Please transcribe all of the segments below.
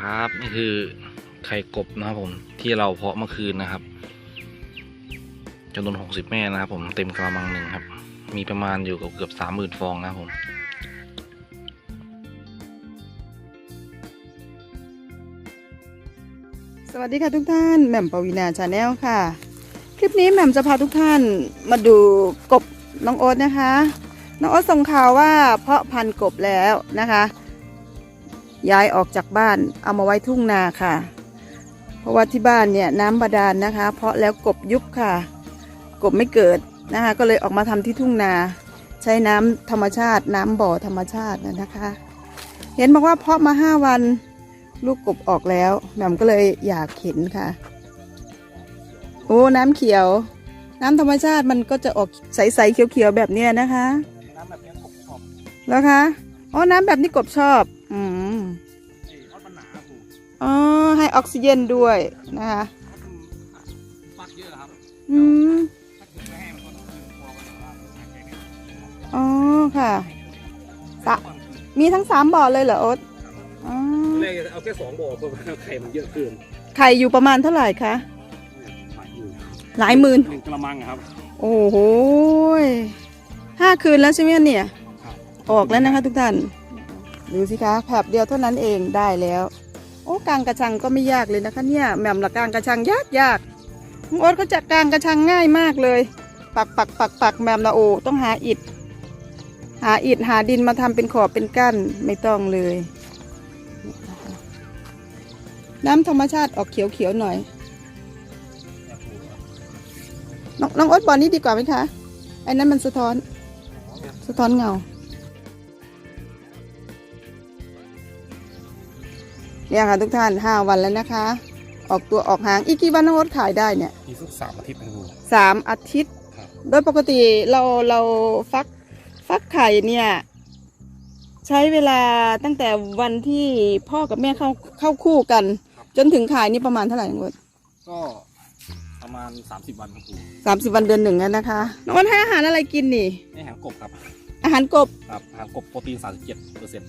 ครับ นี่คือไข่กบนะครับผมที่เราเพาะเมื่อคืนนะครับจำนวนหกสิบแม่นะครับผมเต็มกระมังหนึ่งครับ มีประมาณอยู่กับเกือบสามหมื่นฟองนะครับผมสวัสดีค่ะทุกท่านแหม่มปวีนาชาแนลค่ะ คลิปนี้แหม่มจะพาทุกท่านมาดูกบน้องโอ๊ตนะคะ น้องโอ๊ตส่งข่าวว่าเพาะพันธุ์กบแล้วนะคะ ย้ายออกจากบ้านเอามาไว้ทุ่งนาค่ะ เพราะว่าที่บ้านเนี่ยน้ำบาดาลนะคะ เพาะแล้วกบยุบค่ะ กบไม่เกิดนะคะก็เลยออกมาทำที่ทุ่งนา ใช้น้ำธรรมชาติ น้ำบ่อธรรมชาตินะนะคะ เห็นบอกว่าเพาะมาห้าวันลูกกบออกแล้วแหม่มก็เลยอยากเห็นค่ะ โอ้น้ำเขียว น้ำธรรมชาติมันก็จะออกใสๆเขียวๆแบบเนี้ยนะคะ น้ำแบบนี้กบชอบแล้วคะอ๋อน้ำแบบนี้กบชอบ อ๋อให้ออกซิเจนด้วยนะคะฟักเยอะครับอืมถ้าเกิดไม่ให้มันก็ต้องคืนพอกันว่าหายใจไม่ออกอ๋อค่ะสะมีทั้งสามบ่อเลยเหรอโอ๊ตอ๋อแรกเอาแค่สองบ่อเพราะว่าไข่มันเยอะเกินไข่อยู่ประมาณเท่าไหร่คะหลายอยู่หลายหมื่นหนึ่งกระมังอะครับ โอ้โหยห้าคืนแล้วใช่ไหมเนี่ยครับออกแล้วนะคะทุกท่าน ดูสิคะแผบเดียวเท่านั้นเองได้แล้วโอ้กางกระชังก็ไม่ยากเลยนะคะเนี่ยแหม่มละกางกระชังยากยากน้องโอ๊ตก็จะกางกระชังง่ายมากเลย ปักปักปักปักแหม่มละโอต้องหาอิฐ หาอิฐหาดินมาทำเป็นขอบเป็นกั้นไม่ต้องเลยนี่นะคะน้ำธรรมชาติออกเขียวเขียวๆหน่อยน้องน้องโอ๊ตบอลนี้ดีกว่าไหมคะไอ้นั้นมันสะท้อน สะท้อนเงา เนี่ยค่ะทุกท่านห้าวันแล้วนะคะ ออกตัวออกหางอีกกี่วันน้องโอ๊ตขายได้เนี่ยมีสักสามอาทิตย์นะครูสามอาทิตย์ ครับโดยปกติเราเราฟักฟักไข่เนี่ย ใช้เวลาตั้งแต่วันที่พ่อกับแม่เข้าเข้าคู่กัน จนถึงขายนี่ประมาณเท่าไหร่น้องโอ๊ตก็ประมาณ 30 วันครับครูสามสิบวันเดือนหนึ่งแล้วนะคะน้องโอ๊ตให้อาหารอะไรกินนี่ นี่อาหารกบครับอาหารกบ ครับอาหารกบโปรตีน 37เปอร์เซ็นต์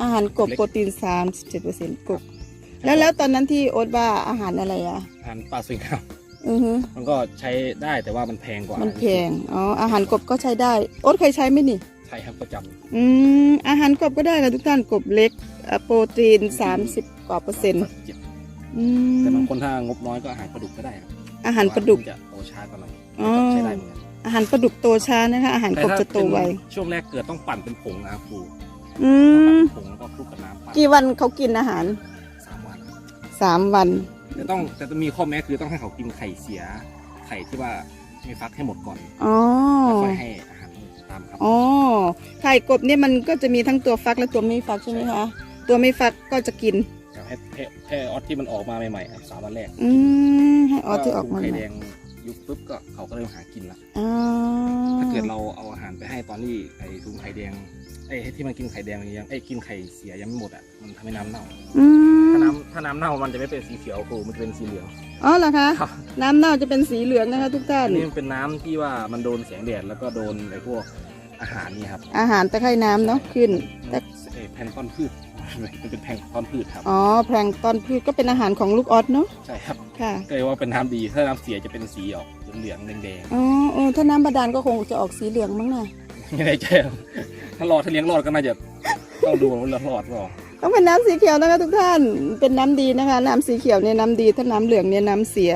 อาหารกบโปรตีนสามสิบเจ็ดเปอร์เซ็นต์กบ แล้วแล้วตอนนั้นที่โอ๊ตว่าอาหารอะไรอะ อาหารปลาสวยงามอือฮึมันก็ใช้ได้แต่ว่ามันแพงกว่ามันแพงอ๋ออาหารกบก็ใช้ได้ โอ๊ตเคยใช้ไหมนี่ ใช่ครับประจอืมอาหารกบก็ได้ค่ะทุกท่านกบเล็กอะโปรตีนสามสิบกว่าเปอร์ำเซ็นต์37อืมแต่บางคนถ้างบน้อยก็อาหารปลาดุกก็ได้ครับอาหารปลาดุกจะโตช้ากว่าหน่อยอ๋อ ใช้ได้เหมือนกันอาหารปลาดุกโตช้านะคะ อาหารกบจะโตไวเป็นช่วงแรกเกิดต้องปั่นเป็นผงนะครับครู อืปั่นมเป็นผงแล้วก็คลุกกับน้ำปั่นกี่วันเขากินอาหารสามวันสามวัน แต่ต้องแต่ต้องมีข้อแม้คือต้องให้เขากินไข่เสีย ไข่ที่ว่าไม่ฟักให้หมดก่อนอ๋อแล้วค่อยให้อาหารตามครับอ๋อไข่กบเนี่ยมันก็จะมีทั้งตัวฟักและตัวไม่ฟักใช่ไหมคะตัวไม่ฟักก็จะกินให้ให้ให้ออสที่มันออกมาใหม่ๆครับสามวันแรกอืมให้ออสที่ออกมาไข่ใหม่แดงยุบปุ๊บก็เขาก็เริ่มหากินละ อ๋อถ้าเกิดเราเอาอาหารไปให้ตอนที่ไอ้ถุงไข่แดง ไอ้ที่มันกินไข่แดงยังไอ้กินไข่เสียยังไม่หมดอะมันทำให้น้ำเน่า อืมถ้าน้ำถ้าน้ำเน่ามันจะไม่เป็นสีเขียวครูมันจะเป็นสีเหลือง อ๋อเหรอคะ ครับ น้ำเน่าจะเป็นสีเหลืองนะคะทุกท่านอันนี้มันเป็นน้ำที่ว่ามันโดนแสงแดดแล้วก็โดนไอ้พวกอาหารนี่ครับอาหารตะไคร่น้ำเนาะขึ้นแต่เอ่อแพลงก์ต้นพืช มันเป็นแพลงก์ต้นพืชครับ อ๋อแพลงก์ตอนพืชก็เป็นอาหารของลูกออสเนาะ ใช่ครับค่ะ ก็เลยว่าเป็นน้ำดีถ้าน้ำเสียจะเป็นสีออกเหลืองๆแดงอ๋อเออถ้าน้ำบาดาลก็คงจะออกสีเหลืองมั้งนะๆ ไม่ได้ใจครับถ้ารอดถ้าเลี้ยงรอดก็น่าจะต้องดูว่าเรารอดเปล่าต้องเป็นน้ำสีเขียวนะคะทุกท่านเป็นน้ำดีนะคะ น้ำสีเขียวเนี่ยน้ำดีถ้าน้ำเหลืองเนี่ยน้ำเสีย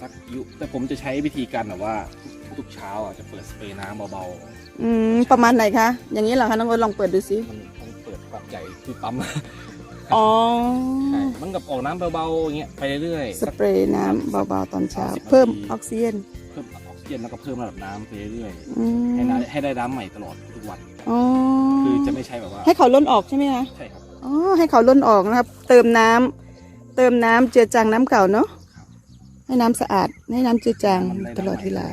สักยุแต่ผมจะใช้วิธีการแบบว่าทุกๆเช้าอะจะเปิดสเปรย์น้ำเบาอืมประมาณไหนคะอย่างนี้เหรอคะน้องโอ๊ตลองเปิดดูสิๆมันต้องเปิดปรับใหญ่ที่ปั๊มอ๋อใช่มันกับออกน้ำเบาๆอย่างเงี้ยไปเรื่อยๆสสักเปรย์น้ำเบาๆตอนเช้าสามสิบนาทีเพิ่มออกซิเจนเพิ่มออก ซิเจนแล้วก็เพิ่มระดับน้ำไปเรื่อยอืมๆให้ได้ให้ได้น้ำใหม่ตลอดทุกวัน อ๋อคือจะไม่ใช่แบบว่าให้เขาล้นออกใช่ไหมคะใช่ครับ อ๋อให้เขาล้นออกนะครับ เติมน้ำเติมน้ำเจือจางน้ำเก่าเนาะให้น้ำสะอาดให้น้ำเจือจางตลอดเวลา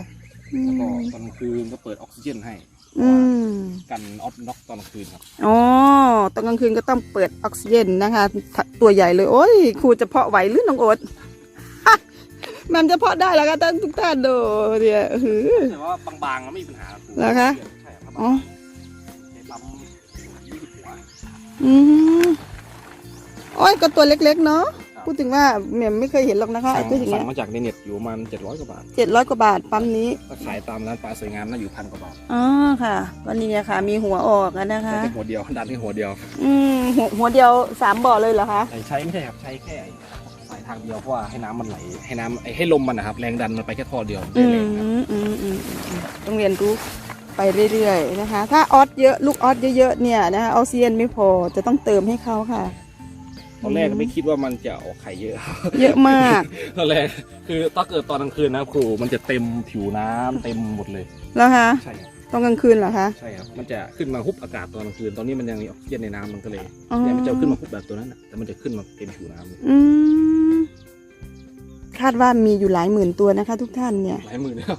อืแล้วก็มตอนกลางคืนก็เปิดออกซิเจนให้อืมกันออฟน็อกตอนกลางคืนครับอ๋อตอนกลางคืนก็ต้องเปิดออกซิเจนนะคะ ตัวใหญ่เลยโอ้ยครูจะเพาะไหวหรือน้องโอ๊ต มันจะเพาะได้แล้วก็ท่านทุกท่านดูเนี่ยหือ แต่ว่าบางๆก็ไม่มีปัญหารับเหรอคะ ใช่ครับอ๋อ ใช้ปั๊มยี่สิบหัว อืมโอ้ยก็ตัวเล็กๆเนาะพูดถึงว่าแหม่มไม่เคยเห็นหรอกนะคะไอ้ตัวอย่างเงี้สั่ยงมาจากในเน็ตอยู่ประมาณเจ็ดร้อยกว่าบาท เจ็ดร้อยกว่าบาทปั๊มนี้ถ้าขายตามร้านปลาสวยงามน่าอยู่พันกว่าบาทอ๋อค่ะวันนี้เนี่ยค่ะ มีหัวออกแล้วนะคะใช้แค่หัวเดียวดันแค่หัวเดียวอืมหัวหัวเดียวสามบ่อเลยเหรอคะ ใช้ใช้ไม่ใช่ครับใช้แค่สาย ทางเดียวเพราะว่าให้น้ำมันไหล ให้น้ำไอ้ให้ลมมันนะครับ แรงดันมันไปแค่ท่อเดียวอืไม่มแรงครับอืมอืมอืมอืมต้องเรียนรู้ไปเรื่อยๆนะคะ ถ้าออสเยอะลูกออสเยอะๆเนี่ยนะคะออกซิเจนไม่พอจะต้องเติมให้เขาค่ะ ตอนแรกไม่คิดว่ามันจะออกไข่เยอะ เยอะมาก ตอนแรกคือถ้าเกิดตอนกลางคืนนะครูมันจะเต็มผิวน้ำเต็มหมดเลย แล้วคะใช่ครับตอนกลางคืนเหรอคะใช่ครับ มันจะขึ้นมาฮุบอากาศตอนกลางคืน ตอนนี้มันยังมีออกซิเจนในน้ำมันก็เลยอ๋อเนี่ยมันจะขึ้นมาฮุบแบบตัวนั้นน่ะแต่มันจะขึ้นมาเต็มผิวน้ำเลยอืม คาดว่ามีอยู่หลายหมื่นตัวนะคะ ทุกท่านเนี่ย หลายหมื่นแล้ว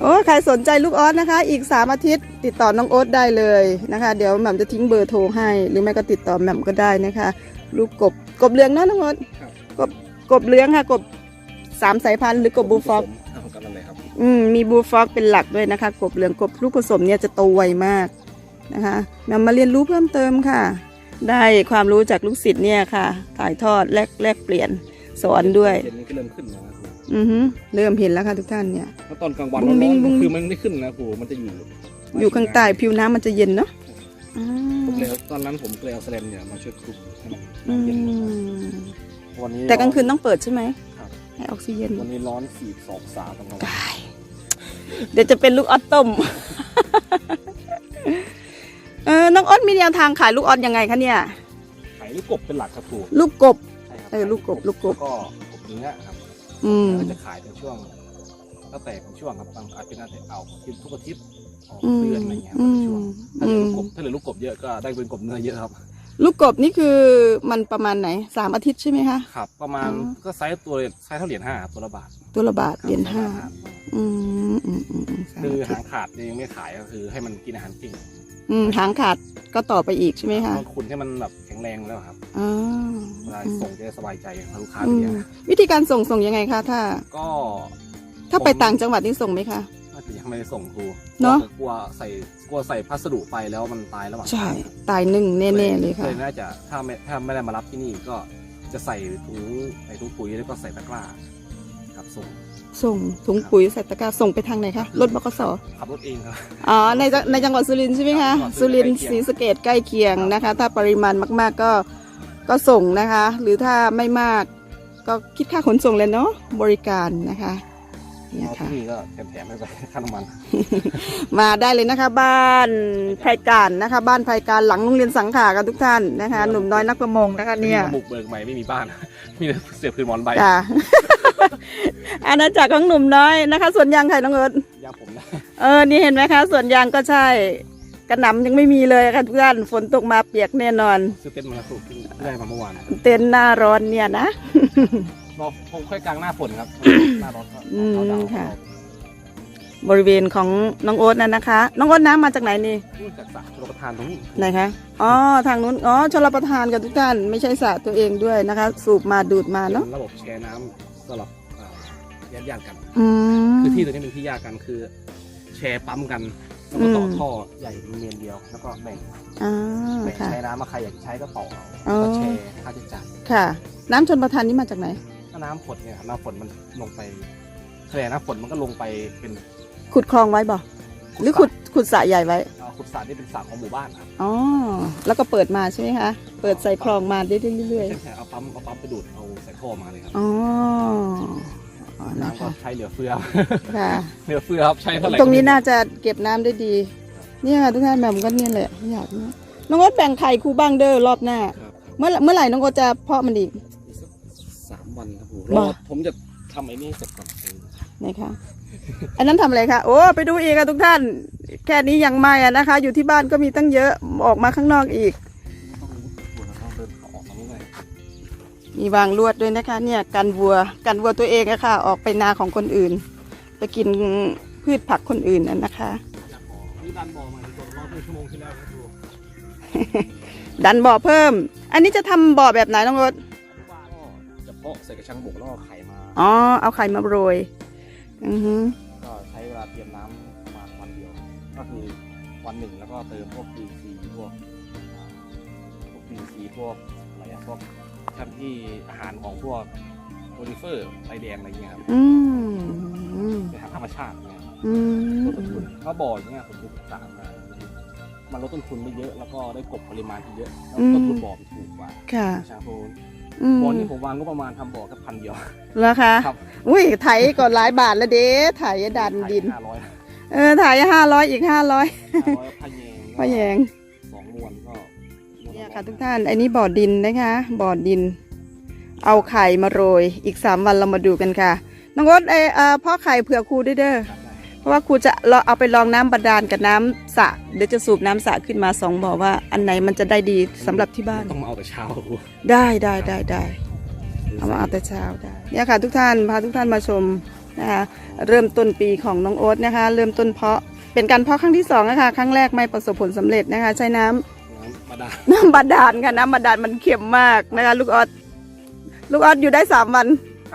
โอ้ใครสนใจลูกออสนะคะ อีกสามอาทิตย์ติดต่อน้องโอ๊ตได้เลยนะคะ เดี๋ยวแหม่มจะทิ้งเบอร์โทรให้ หรือไม่ก็ติดต่อแหม่มก็ได้นะคะ ลูกกบกบเหลืองเนอะน้องโอ๊ตครับกบกบเหลืองค่ะ กบสามสายพันธุ์หรือกบบูฟอกทำกันนั่นเลยครับ อืมมีบูฟอกเป็นหลักด้วยนะคะ กบเหลืองกบลูกผสมเนี่ยจะโตไวมากนะคะนำมาเรียนรู้เพิ่มเติมค่ะ ได้ความรู้จากลูกศิษย์เนี่ยค่ะถ่ายทอดแลกแลกเปลี่ยน สอนด้วยเห็นมันก็เริ่มขึ้นแล้วนะครูอือฮึเริ่มเห็นแล้วค่ะทุกท่านเนี่ย แล้วตอนกลางวันบุ้งบิ้ร้งอนบุ้งๆคือมันไม่ขึ้นนะครูมันจะอยู่อยู่ข้างใต้ผิวน้ำมันจะเย็นเนาะอืมผมเลยตอนนั้นผมเลยเอาแสลมเนี่ยมาช่วยคลุมให้มันอืเย็นมวันนี้แต่กลางคืนต้องเปิดใช่ไหมครับให้ออกซิเจนวันนี้ร้อนสี่สองสามตอนกลางวันตายเดี๋ยวจะเป็นลูกออสต้ม เออน้องออสมีแนวทางขายลูกออสยังไงคะเนี่ย ขายลูกกบเป็นหลักครับครูลูกกบใช่ครับ เออลูกกบลูกกบแล้วก็กบเนื้อครับอืมแล้วจะขายเป็นช่วงแล้วแต่เป็นช่วงครับบางอาจเป็นอาทิตย์เอาทิตย์ทุกอาทิตย์ออกอืมเดือนอะไรเงี้ยครับอืเป็นมช่วงถ้าอืเหลือมลูกกบถ้าเหลือลูกกบเยอะก็ได้เป็นกบเนื้อเยอะครับลูกกบนี่คือมันประมาณไหนสามอาทิตย์ใช่ไหมคะ ครับ ประมาณอ๋อ ก็ไซส์ตัวไซส์เท่าเหรียญห้าครับตัวละบาทตัวละบาทเหรียญห้าครับอืมอืมอืมอืมสามคืออาทิตหางย์ขาดยังไม่ขายก็คือให้มันกินอาหารเก่งอืมหางขาดก็ต่อไปอีกใช่ไหมคะบางคุณให้มันแบบแข็งแรงแล้วครับอ๋อเวลาส่งจะได้สบายใจถ้าลูกค้าอืเลี้ยงมวิธีการส่งส่งยังไงคะถ้า ก็ถ้าไปต่างจังหวัดนี่ส่งไหมคะน่าจะยังไม่ได้ส่งครูเนอะ กลัวใส่กลัวใส่พัสดุไปแล้วมันตายระหว่างใช่ทางตายหนึ่งแน่ๆเลยค่ะ เลยน่าจะถ้าไม่ถ้าไม่ได้มารับที่นี่ก็จะใส่ถุงใส่ถุงปุ๋ยแล้วก็ใส่ตะกร้า ครับส่งส่งถุงปุ๋ยใส่ตะกร้าส่งไปทางไหนคะรถบกสขับรถเองครับอ๋อในจังในจังหวัดสุรินทร์ใช่ไหมครัคะบจังหวัดสุสุริรินนททร์ร์ศรีสะเกดใกล้เคียงนะคะ ถ้าปริมาณมาก ๆก็ก็ส่งนะคะ หรือถ้าไม่มากก็คิดค่าขนส่งเลยเนาะบริการนะคะเนี่ยเอาค่ะที่นี่ก็แถมๆให้ไปค่าน้ำมัน มาได้เลยนะคะ บ้านไพรการนะคะ บ้านไพรการหลังโรงเรียนสังขากันทุกท่านนะคะ หนุ่มน้อยนักประมงนะคะเนี่ยที่มาบุกเบิกใหม่ไม่มีบ้าน มีแต่เสียบคืนหมอนใบจ้า อาณาจักรของหนุ่มน้อยนะคะส่วนยางไข่น้องเอิร์ธยางผมนะเออนี่เห็นไหมคะส่วนยางก็ใช่กระหน่ำยังไม่มีเลยค่ะทุกท่านฝนตกมาเปียกแน่นอนซื้อเต็นท์มาถูกได้มาเมื่อวานเต็นท์หน้าร้อนเนี่ยนะรอคงค่อยกลางหน้าฝนครับหน้าร้อนก็อืมเอาดาวค่ะ บริเวณของน้องโอ๊ตนั่นนะคะ น้องโอ๊ตน้ำมาจากไหนนี่นู่นจากสระชลประทานตรงนี้ไหนคะอ๋อทางนู้นอ๋อชลประทานกับทุกท่านไม่ใช่สระตัวเองด้วยนะคะ สูบมาดูดมาเป็เนาะนระบบแชร์น้ำ สำหรับญาติญาติๆกัน อืมคือที่ตัวนี้เป็นที่แยกกันคือ แชร์ปั๊มกันแล้วก็ต่ออมท่อใหญ่เป็นเมนเดียว แล้วก็แบ่งอ่าแบ่งค่ะ ใช้น้ำมาใครอยากใช้ก็ต่อเอาอ๋อก็แชร์ค่าใช้จ่ายค่ะ น้ำชนประทานนี่มาจากไหน ถ้าน้ำฝนเนี่ยน้ำฝนมันลงไปแสดงน้ำฝนมันก็ลงไปเป็นขุดคลองไว้บ่ หรือขุดขุดสระใหญ่ไว้ เอ่อขุดสระนี่เป็นสระของหมู่บ้านครับอ๋อ แล้วก็เปิดมาใช่ไหมคะ เปิดใส่คลองมาเรื่อยใช่ใช่เอาปั๊มเอาปั๊มไปดูดเอาใส่ท่อมาเลยครับๆ อ๋ออ๋อนะน้ำก็คะใช้เหลือเฟือ ค่ะ เหลือเฟือครับใช้เท่าไหร่ตรงนี้ก็ไม่น่าจะเก็บน้ำได้ดี เนี่ยค่ะทุกท่านแบบก็เนี่ยแหละอยากนะน้องโอ๊ตแบ่งไข่ครูบ้างเด้อรอบหน้า ครับเมื่อเมื่อไหร่น้องโอ๊ตจะเพาะมันอีกอีกสักสามวันครับผมบ่รอผมจะทำไอ้นี่เสร็จก่อนไหนคะ อันนั้นทำอะไรคะโอ้ไปดูอีกอะทุกท่าน แค่นี้ยังไม่อะนะคะ อยู่ที่บ้านก็มีตั้งเยอะออกมาข้างนอกอีกต้องรู้ตัวนะครับเดินเขาออกมาเมื่อไหร่มีวางลวดด้วยนะคะเนี่ยกันวัวกันวัวตัวเองอะค่ะ ออกไปนาของคนอื่น ไปกินพืชผักคนอื่นอะนะคะจากบ่อนี่ดันบ่อมาตัวรอบครึ่งชั่วโมงที่แล้วครับดูดันบ่อเพิ่ม อันนี้จะทำบ่อแบบไหนน้องโอ๊ตว่าก็จะเพาะใส่กระชังบกแล้วก็ไข่มาอ๋อเอาไข่มาโรย อือฮึก็ใช้เวลาเตรียมน้ำประมาณวันเดียว ก็คือวันหนึ่งแล้วก็เติมพวก PVC พวกอ่าพวกดินสีพวกอะไรอะพวกทำที่อาหารของพวกโอลิเฟอร์ไรแดงอะไรเงี้ยครับอืมอืมเป็นทางธรรมชาติเนี่ยอืมลดต้นทุนถ้าบ่ออย่างเงี้ยผมไปศึกษามามันลดต้นทุนไม่เยอะแล้วก็ได้กบปริมาณที่เยอะแล้วต้นทุนบ่อมันถูกกว่าค่ะ ชาโพนอืม บ่อนี่ผมวางก็ประมาณทำบ่อแค่พันเดียวแล้วคะครับอุ้ยไถก่อนหลายบาทแล้วเด้ไถดันดิน ห้าร้อยเออไถห้าร้อยอีกห้าร้อยห้าร้อยพะแยงพ่อแยงสองมวนก็มวเนี่ยละค่ะทุกท่านอันนี้บ่อดินนะคะบ่อดิน เอาไข่มาโรยอีกสามวันเรามาดูกันค่ะน้องโอ๊ตเออเอ่อพ่อไข่เผื่อครูด้วยเด้อ ครับได้เพ ราะว่าครูจะเราเอาไปลองน้ำบาดาลกับน้ำสระเดี๋ยวจะสูบน้ำสระขึ้นมาสองบ่อว่า อันไหนมันจะได้ดีสำหรับที่บ้านต้องมาเอาแต่เช้าได้ได้ได้ได้เอามาเอาแต่เช้าได้เนี่ยค่ะทุกท่านพาทุกท่านมาชมนะคะเริ่มต้นปีของน้องโอ๊ตนะคะ เริ่มต้นเพาะเป็นการเพาะครั้งที่สองนะคะครั้งแรกไม่ประสบผลสำเร็จนะคะ ใช้น้ำน้ำมาดาน้ำบาดาลค่ะน้ำบาดาลมันเค็มมากนะคะ ลูกออสลูกออสอยู่ได้สามวัน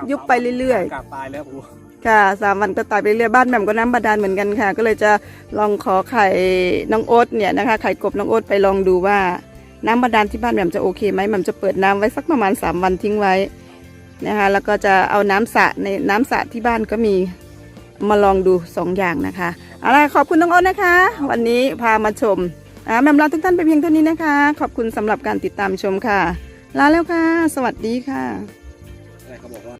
ยุบไปเรื่อยๆกาบตายแล้วกู ค่ะสามวันก็ตายไปเรื่อยบ้านแหม่มก็น้ำบาดาลเหมือนกันค่ะ ก็เลยจะลองขอไข่น้องโอ๊ตเนี่ยนะคะไข่กบน้องโอ๊ตไปลองดูว่าน้ำบาดาลที่บ้านแหม่มจะโอเคไหมแหม่มจะเปิดน้ำไว้สักประมาณสามวันทิ้งไว้นะคะแล้วก็จะเอาน้ำสระในน้ำสระที่บ้านก็มีมาลองดูสองอย่างนะคะเอาล่ะขอบคุณน้องโอ๊ตนะคะ วันนี้พามาชมอ่าแหม่มลาทุกท่านไปเพียงเท่านี้นะคะ ขอบคุณสำหรับการติดตามชมค่ะลาแล้วค่ะ สวัสดีค่ะ